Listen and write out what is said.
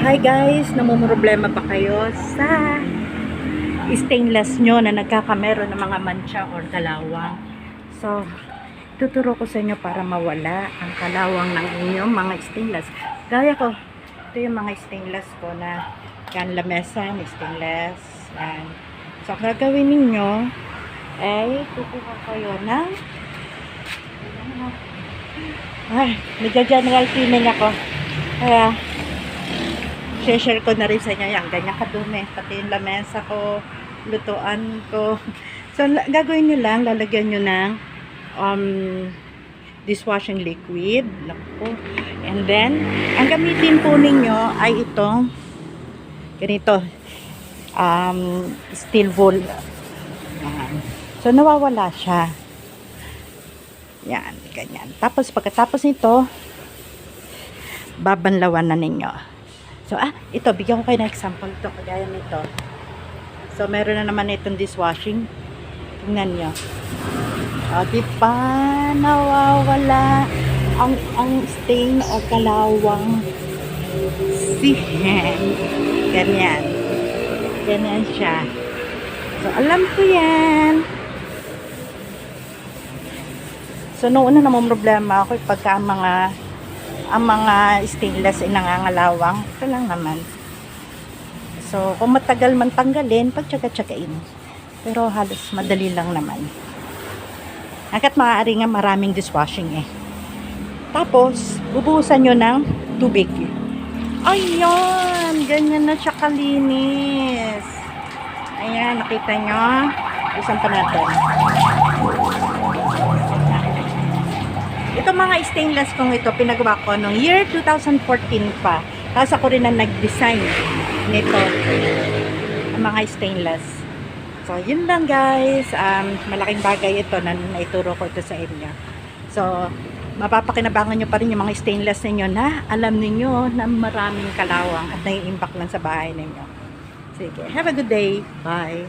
Hi guys, namumroblema ba kayo sa stainless nyo na nagkakamero ng mga mancha or kalawang? So, tuturo ko sa inyo para mawala ang kalawang ng inyong mga stainless. Gaya ko, ito yung mga stainless ko na yan, lamesa, stainless. Yan. So, gagawin ninyo ay kukuha kayo ng ay, nagja-general cleaning ako. Kaya, share ko na rin sa inyo yan. Ganyan kadumi. Pati yung lamesa ko, lutuan ko. So, gagawin nyo lang, lalagyan nyo ng um, dishwashing liquid. Naku. And then, ang gamitin po ninyo ay itong ganito. Um, steel wool. So, nawawala siya. Yan, ganyan. Tapos, pagkatapos nito, babanlawan na ninyo. So, ah, ito, bigyan ko kayo ng example ito, kagaya nito. So, meron na naman itong dishwashing. Tingnan nyo. O, di ba, nawawala ang, ang stain o kalawang sihen. Ganyan. Ganyan siya. So, alam ko yan. So, noon na naman problema ako pagka ang mga ang mga stainless ay nangangalawang. Ito lang naman. So, kung matagal man tanggalin, pagtsaga-tsagain. Pero halos madali lang naman. Hanggat maaari nga maraming dishwashing eh. Tapos, bubuhusan nyo ng tubig. Ayan! Ganyan na siya kalinis. Ayan, nakita nyo. Isan pa. Mga stainless kong ito, pinagawa ko noong year 2014 pa. Tapos ako rin ang nag-design nito. Ang mga stainless. So, yun lang guys. Um, malaking bagay ito na naituro ko ito sa inyo. So, mapapakinabangan nyo pa rin yung mga stainless ninyo na alam ninyo na maraming kalawang at naiimbak lang sa bahay ninyo. Sige, have a good day. Bye.